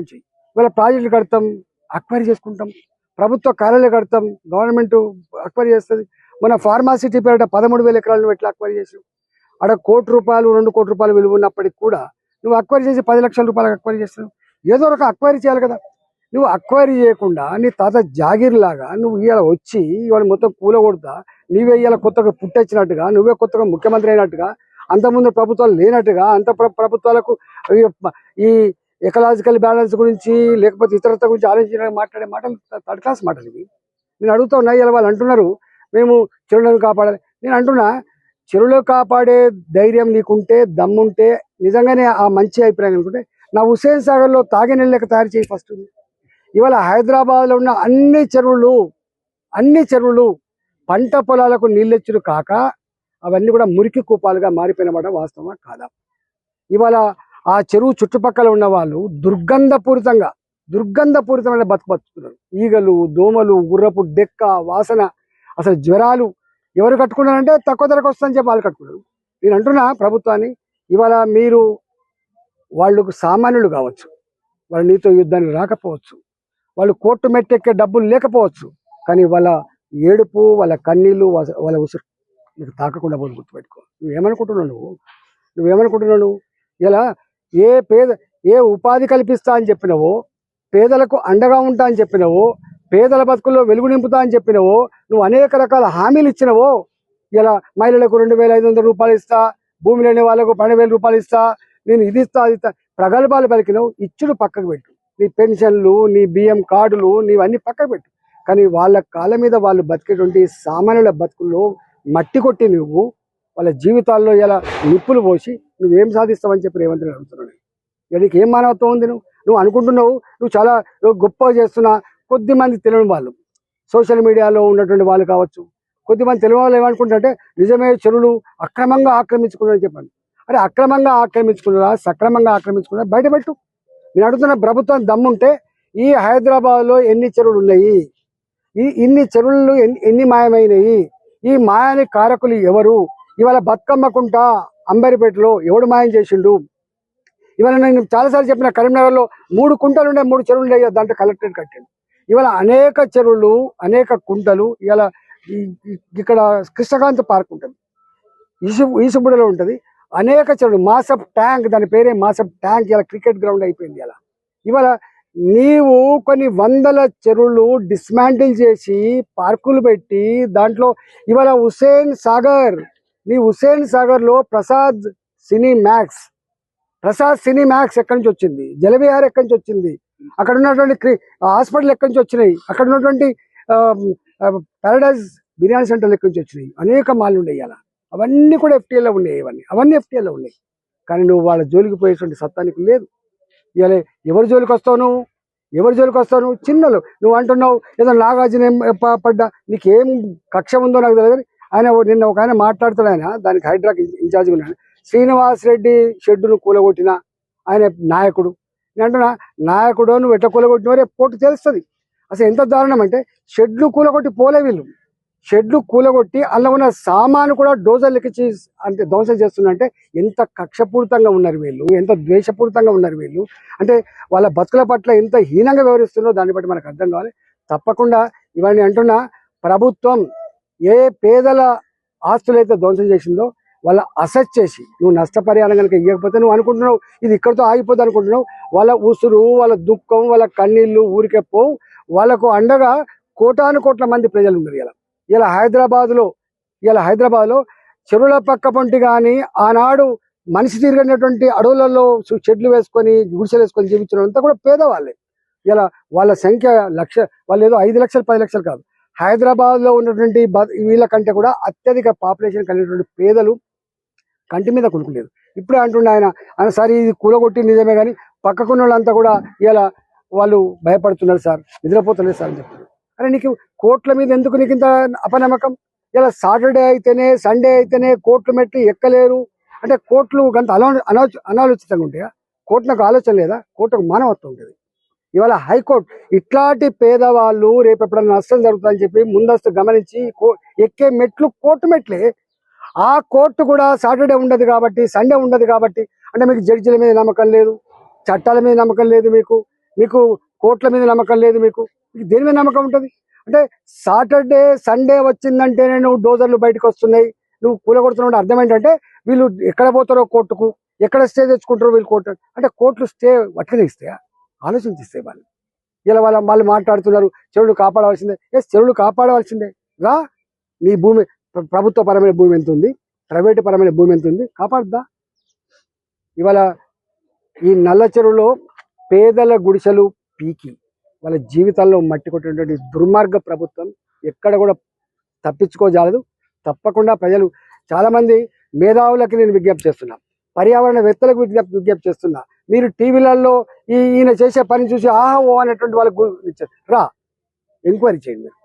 ఇవాళ ప్రాజెక్టులు కడతాం అక్వైరీ చేసుకుంటాం ప్రభుత్వ కార్యాలయాలు కడతాం గవర్నమెంట్ అక్వైరీ చేస్తుంది. మన ఫార్మాసిటీ పేరిట పదమూడు వేల ఎకరాలను ఎట్లా అక్వైరీ చేసావు అక్కడ కోటి రూపాయలు రెండు కోటి రూపాయలు విలువ ఉన్నప్పటికి కూడా నువ్వు అక్వైరీ చేసి పది లక్షల రూపాయలకు అక్వైరీ చేస్తున్నావు. ఏదో ఒక అక్వైరీ చేయాలి కదా. నువ్వు అక్వైరీ చేయకుండా నీ తాత జాగీర్ లాగా నువ్వు ఇవాళ వచ్చి ఇవాళ మొత్తం కూలగొడతా నీవే ఇవాళ కొత్తగా పుట్టొచ్చినట్టుగా నువ్వే కొత్తగా ముఖ్యమంత్రి అయినట్టుగా అంతకుముందు ప్రభుత్వాలు లేనట్టుగా అంత ప్రభుత్వాలకు ఈ ఎకలాజికల్ బ్యాలెన్స్ గురించి లేకపోతే ఇతరత గురించి ఆలోచించడానికి మాట్లాడే మాటలు థర్డ్ క్లాస్ మాటలు ఇవి. నేను అడుగుతా ఉన్నా ఇలా వాళ్ళు అంటున్నారు మేము చెరువులను కాపాడాలి. నేను అంటున్నా చెరువులు కాపాడే ధైర్యం నీకుంటే దమ్ముంటే నిజంగానే ఆ మంచి అభిప్రాయం అనుకుంటే నా హుసేన్ సాగర్లో తాగే నీళ్ళు తయారు చేయి ఫస్ట్. ఇవాళ హైదరాబాద్లో ఉన్న అన్ని చెరువులు అన్ని చెరువులు పంట పొలాలకు నీళ్ళెచ్చులు కాక అవన్నీ కూడా మురికి కూపాలుగా మారిపోయినమాట వాస్తవమా కాదా? ఇవాళ ఆ చెరువు చుట్టుపక్కల ఉన్న వాళ్ళు దుర్గంధపూరితంగా దుర్గంధపూరితమైన బతుకు బతుకుతున్నారు ఈగలు దోమలు గుర్రపు డెక్క వాసన అసలు జ్వరాలు ఎవరు కట్టుకున్నారంటే తక్కువ ధరకు వస్తుందని చెప్పి వాళ్ళు కట్టుకున్నారు. నేను అంటున్నా ప్రభుత్వాన్ని ఇవాళ మీరు వాళ్ళకు సామాన్యులు కావచ్చు వాళ్ళు నీతో యుద్ధానికి రాకపోవచ్చు వాళ్ళు కోర్టు మెట్టెక్కే డబ్బులు లేకపోవచ్చు కానీ వాళ్ళ ఏడుపు వాళ్ళ కన్నీళ్ళు వాళ్ళ వాళ్ళ ఉసురు నీకు తాకకుండా పోదు గుర్తుపెట్టుకో. నువ్వేమనుకుంటున్నావు నువ్వు? నువ్వేమనుకుంటున్నావు నువ్వు? ఇలా ఏ పేద ఏ ఉపాధి కల్పిస్తా అని చెప్పినవో పేదలకు అండగా ఉంటా అని చెప్పినవో పేదల బతుకుల్లో వెలుగు నింపుతా అని చెప్పినవో నువ్వు అనేక రకాల హామీలు ఇచ్చినవో ఇలా మహిళలకు రెండు వేల ఐదు వందల రూపాయలు ఇస్తా భూమి లేని వాళ్ళకు పన్నెండు వేల రూపాయలు ఇస్తా నేను ఇది ఇస్తా అది ఇస్తా ప్రగల్భాలు పలికినవు ఇచ్చుడు పక్కకు పెట్టు. నీ పెన్షన్లు నీ బియ్యం కార్డులు నీవన్నీ పక్కకు పెట్టు. కానీ వాళ్ళ కాళ్ళ మీద వాళ్ళు బతికేటువంటి సామాన్యుల బతుకుల్లో మట్టి కొట్టి నువ్వు వాళ్ళ జీవితాల్లో ఇలా నిప్పులు పోసి నువ్వేం సాధిస్తావని చెప్పి రేవంత్ రెడ్డి అడుగుతున్నాను నీకు ఏం మానవత్వం ఉంది నువ్వు? నువ్వు అనుకుంటున్నావు నువ్వు చాలా గొప్పగా చేస్తున్నా కొద్ది మంది తెలియని వాళ్ళు. సోషల్ మీడియాలో ఉన్నటువంటి వాళ్ళు కావచ్చు. కొద్దిమంది తెలియని వాళ్ళు ఏమనుకుంటారంటే నిజమే చెరువులు అక్రమంగా ఆక్రమించుకున్నారని చెప్పాను. అరే అక్రమంగా ఆక్రమించుకున్నారా? సక్రమంగా ఆక్రమించుకున్నారా? బయటపెట్టు నేను అడుగుతున్న ప్రభుత్వం దమ్ముంటే ఈ హైదరాబాద్లో ఎన్ని చెరువులు ఉన్నాయి? ఈ ఇన్ని చెరువులు ఎన్ని ఎన్ని మాయమైనవి ఈ మాయాని కారకులు ఎవరు? ఇవాళ బతుకమ్మకుంట అంబరిపేటలో ఎవడు మాయం చేసిండు? ఇవాళ నేను చాలాసార్లు చెప్పిన కరీంనగర్లో మూడు కుంటలు ఉండే మూడు చెరువులు ఉండే దాంట్లో కలెక్టరేట్ కట్టాను ఇవాళ అనేక చెరువులు అనేక కుంటలు ఇవాళ ఇక్కడ కృష్ణకాంత్ పార్క్ ఉంటుంది. ఈసు ఈసుబుడలో ఉంటుంది. అనేక చెరువులు మాసప్ ట్యాంక్ దాని పేరే మాసప్ ట్యాంక్ ఇలా క్రికెట్ గ్రౌండ్ అయిపోయింది ఇలా ఇవాళ నీవు కొన్ని వందల చెరువులు డిస్మాంటిల్ చేసి పార్కులు పెట్టి దాంట్లో ఇవాళ హుసేన్ సాగర్ నీ హుస్సేన్ సాగర్లో Prasad cine max Prasad cine max ఎక్కడి నుంచి వచ్చింది? జలవిహార్ ఎక్కడి నుంచి వచ్చింది? అక్కడ ఉన్నటువంటి క్రి- హాస్పిటల్ ఎక్కడి నుంచి వచ్చినాయి? అక్కడ ఉన్నటువంటి పారడైజ్ బిర్యానీ సెంటర్లు ఎక్కడి నుంచి వచ్చినాయి? అనేక మాలు ఉన్నాయి అలా. అవన్నీ కూడా ఎఫ్టీఏలో ఉన్నాయి ఇవన్నీ. అవన్నీ ఎఫ్టీఏలో ఉన్నాయి. కానీ నువ్వు వాళ్ళ జోలికి పోయేటువంటి సత్తానికి లేదు. ఇవాళ ఎవరి జోలికి వస్తావు నువ్వు? ఎవరి జోలికి వస్తావు నువ్వు? చిన్నలు నువ్వు అంటున్నావు ఏదో నాగార్జున పడ్డా? నీకేం కక్ష ఉందో నాకు తెలియదు. ఆయన ఓ- నిన్న ఒక ఆయన మాట్లాడుతాడు ఆయన. దానికి హైడ్రాక్ ఇన్ఛార్జ్గా ఉన్నాడు. శ్రీనివాస్ రెడ్డి షెడ్డును కూలగొట్టిన ఆయన నాయకుడు. నేను అంటున్నా నాయకుడు నువ్వు ఎట్లా కూలగొట్టినవో వారే పోటీ తెలుస్తుంది. అసలు ఎంత దారుణం అంటే షెడ్లు కూలగొట్టి పోలే వీళ్ళు. షెడ్లు కూలగొట్టి అందులో ఉన్న సామాను కూడా డోజర్లు ఎక్కించి అంటే ధ్వంసం చేస్తున్నంటే ఎంత కక్షపూరితంగా ఉన్నారు వీళ్ళు? ఎంత ద్వేషపూరితంగా ఉన్నారు వీళ్ళు? అంటే వాళ్ళ బతుకుల పట్ల ఎంత హీనంగా వ్యవహరిస్తున్నారో దాన్ని బట్టి మనకు అర్థం కావాలి. తప్పకుండా ఇవన్నీ అంటున్నా ప్రభుత్వం ఏ పేదల ఆస్తులైతే ధ్వంసం చేసిందో వాళ్ళ అసెట్ చేసి నువ్వు నష్టపరిహారం కనుక ఇవ్వకపోతే నువ్వు అనుకుంటున్నావు ఇది ఇక్కడితో ఆగిపోతుంది అనుకుంటున్నావు వాళ్ళ ఉసురు వాళ్ళ దుఃఖం వాళ్ళ కన్నీళ్ళు ఊరికే పోవు. వాళ్ళకు అండగా కోటాను కోట్ల మంది ప్రజలు ఉన్నారు ఇలా ఇలా హైదరాబాద్లో ఇలా హైదరాబాద్లో చెరువుల పక్క పొంటి కానీ ఆనాడు మనిషి తిరిగినటువంటి అడవులలో చెట్లు వేసుకొని గుడిసెలు వేసుకొని జీవించడం అంతా కూడా పేదవాళ్ళే. ఇలా వాళ్ళ సంఖ్య లక్ష వాళ్ళు ఏదో ఐదు లక్షలు పది లక్షలు కాదు. హైదరాబాద్లో ఉన్నటువంటి వీళ్ళ కంటే కూడా అత్యధిక పాపులేషన్ కలిగినటువంటి పేదలు కంటి మీద కొనుక్కులేదు ఇప్పుడే అంటుండే ఆయన ఆయన సార్ ఇది కూలగొట్టి నిజమే కానీ పక్కకున్న వాళ్ళంతా కూడా ఇలా వాళ్ళు భయపడుతున్నారు సార్ నిద్రపోతున్నారు సార్ అని చెప్తున్నారు. అరే నీకు కోట్ల మీద ఎందుకు నీకు ఇంత అపనమ్మకం? ఇలా సాటర్డే అయితేనే సండే అయితేనే కోట్లు మెట్లు ఎక్కలేరు. అంటే కోట్లు గంత అలా అనాలోచితంగా ఉంటాయా? కోట్లకు ఆలోచన లేదా? కోట్లకు మానవత్వం ఉంటుంది ఇవాళ హైకోర్టు ఇట్లాంటి పేదవాళ్ళు రేపు ఎప్పుడైనా నష్టం జరుగుతుందని చెప్పి ముందస్తు గమనించి ఎక్కే మెట్లు కోర్టు మెట్లే. ఆ కోర్టు కూడా సాటర్డే ఉండదు కాబట్టి సండే ఉండదు కాబట్టి అంటే మీకు జడ్జిల మీద నమ్మకం లేదు చట్టాల మీద నమ్మకం లేదు మీకు మీకు కోర్టుల మీద నమ్మకం లేదు మీకు మీకు దేని మీద నమ్మకం ఉంటుంది? అంటే సాటర్డే సండే వచ్చిందంటేనే నువ్వు డోజర్లు బయటకు వస్తున్నాయి నువ్వు కూలగొడుతున్నావు అర్థం ఏంటంటే వీళ్ళు ఎక్కడ పోతారో కోర్టుకు ఎక్కడ స్టే తెచ్చుకుంటారో వీళ్ళు కోర్టు అంటే కోర్టులు స్టే వట్టిగా ఇస్తాయా? ఆలోచించిస్తాయి వాళ్ళు. ఇలా వాళ్ళ వాళ్ళు మాట్లాడుతున్నారు చెరువులు కాపాడవలసిందే. ఎస్ చెరువులు కాపాడవలసిందే. రా నీ భూమి ప్రభుత్వ పరమైన భూమి ఎంత ఉంది? ప్రైవేటు పరమైన భూమి ఎంత ఉంది? కాపాడుద్దా ఇవాళ ఈ నల్ల చెరువులో పేదల గుడిసెలు పీకి. వాళ్ళ జీవితాల్లో మట్టి కొట్టినటువంటి దుర్మార్గ ప్రభుత్వం ఎక్కడ కూడా తప్పించుకోజాలదు. తప్పకుండా ప్రజలు చాలామంది మేధావులకి నేను విజ్ఞప్తి చేస్తున్నా. పర్యావరణవేత్తలకు విజ్ఞప్తి విజ్ఞప్తి చేస్తున్నా. మీరు టీవీలలో ఈ ఈయన చేసే పని చూసి ఆహా ఓ అనేటువంటి వాళ్ళకు ఇచ్చారు. రా ఎంక్వైరీ చేయండి మీరు